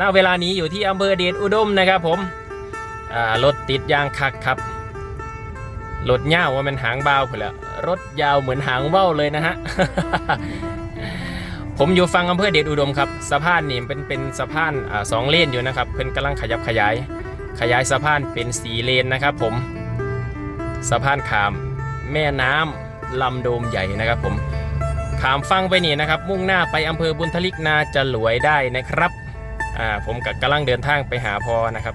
ณเวลานี้อยู่ที่อำเภอเดชอุดมนะครับผมรถติดยางคักครับรถยาวว่ามันหางเบาวเพื่อแล้วรถยาวเหมือนหางเว้าเลยนะฮะผมอยู่ฟังอำเภอเดชอุดมครับสะพานนี่เป็นเป็นสะพานอสองเลนอยู่นะครับเพิ่นกำลังขยับขยาย ขยายสะพานเป็นสีเลนนะครับ ผมสะพานขามแม่น้ำลำโดมใหญ่นะครับ ผมขามฟังไปนี่นะครับ มุ่งหน้าไปอำเภอบุญทลิกนาจะหลวยได้นะครับ อ่าผมกับกำลังเดินทางไปหาพอนะครับ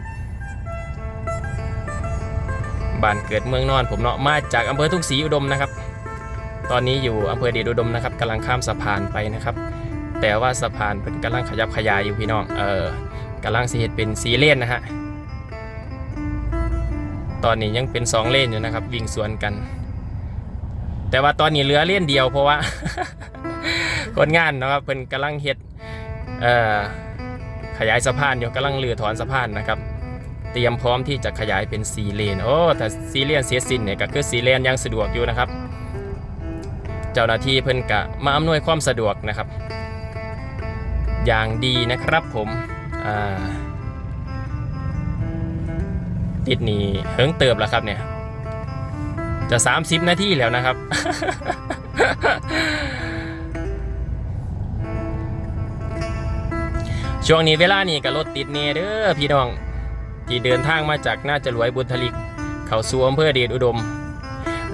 บ้านเกิดเมืองนอน ผมเนาะมาจากอำเภอทุ่งศรีอุดมนะครับ ตอนนี้อยู่อำเภอเดชอุดมนะครับกำลังข้ามสะพานไปนะครับ แต่ว่าสะพานเป็นกำลังขยับขยายอยู่พี่น้องเออกำลังสิเฮ็ดเป็นสีเลนนะฮะตอนนี้ยังเป็นสองเลนอยู่นะครับ วิ่งสวนกัน แต่ว่าตอนนี้เหลือเลนเดียวเพราะว่าคนงานนะครับเป็นกำลังเฮ็ดเอ่อ ขยายสะพานอยู่กำลังเลือถอนสะพานนะครับ เตรียมพร้อมที่จะขยายเป็นสีเลนโอ้แต่สีเลนเสียสิ้นเนี่ยก็คือสีเลนยังสะดวกอยู่นะครับ เจ้าหน้าที่เพิ่นกะมาอำนวยความสะดวกนะครับ อย่างดีนะครับผมติดนี่เฮิงเติบแล้วครับเนี่ยจะ 30 นาทีแล้วนะครับ ช่วงนี้เวลานี่ก็รถติดเนเด้อพี่น้อง ที่เดินทางมาจากน่าจะรวยบุญทลิก เขาสู่อำเภอเดชอุดม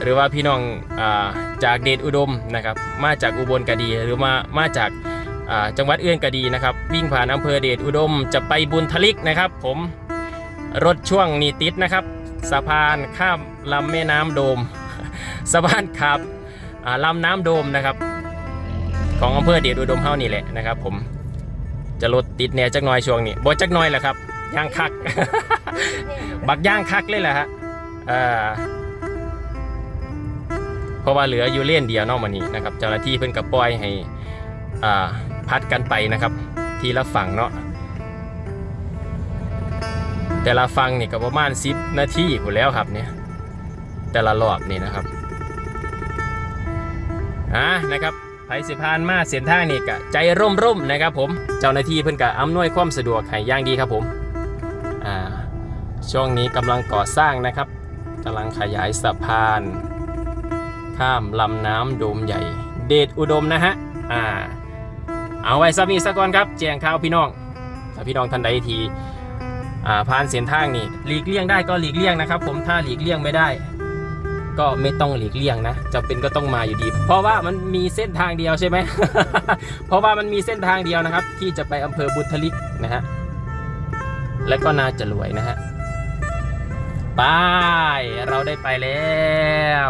หรือว่าพี่น้องอาจากเดชอุดมนะครับ มาจากอุบลก็ดี หรือมามาจากาจังหวัดเอื่นก็ดีนะครับ วิ่งผ่านอำเภอเดชอุดม จะไปบุญทลิกนะครับ ผมรถช่วงนี้ติดนะครับ สะพานข้ามลำแม่น้ำโดม สะพานขับลำน้ำโดมนะครับ ของอำเภอเดชอุดมเฮานี่แหละนะครับ ผม จะรถติดแหน่จักหน่อยช่วงนี้บ่จักหน่อยแหละครับย่างคัก บักย่างคักเลยแหละฮะเพราะว่าเหลืออยู่เล่นเดียวนอกมานี้นะครับ เจ้าหน้าที่เพิ่นกับปล่อยให้พัดกันไปนะครับ ทีละฝั่งเนาะแต่ละฝั่งนี่ก็ประมาณ10นาทีอยู่แล้วครับเนี่ยแต่ละรอบนี่นะครับอ่านะครับ ไผสิพานมาเส้นทางนี่ก็ใจร่มๆนะครับผมเจ้าหน้าที่เพิ่นก็อำนวยความสะดวกให้ย่างดีครับผมอ่าช่วงนี้กำลังก่อสร้างนะครับกำลังขยายสะพาน ข้ามลำน้ำโดมใหญ่ เดชอุดมนะฮะอ่าเอาไว้ซับนี้สักก่อนครับแจ้งข่าวพี่น้องถ้าพี่น้องท่านใดทีอ่าผ่านเส้นทางนี่หลีกเลี่ยงได้ก็หลีกเลี่ยงนะครับ ผมถ้าหลีกเลี่ยงไม่ได้ ก็ไม่ต้องหลีกเลี่ยงนะจำเป็นก็ต้องมาอยู่ดี เพราะว่ามันมีเส้นทางเดียวใช่ไหม เพราะว่ามันมีเส้นทางเดียวนะครับ ที่จะไปอำเภอบุตรลิกนะฮะและก็น่าจะรวยนะฮะไปเราได้ไปแล้ว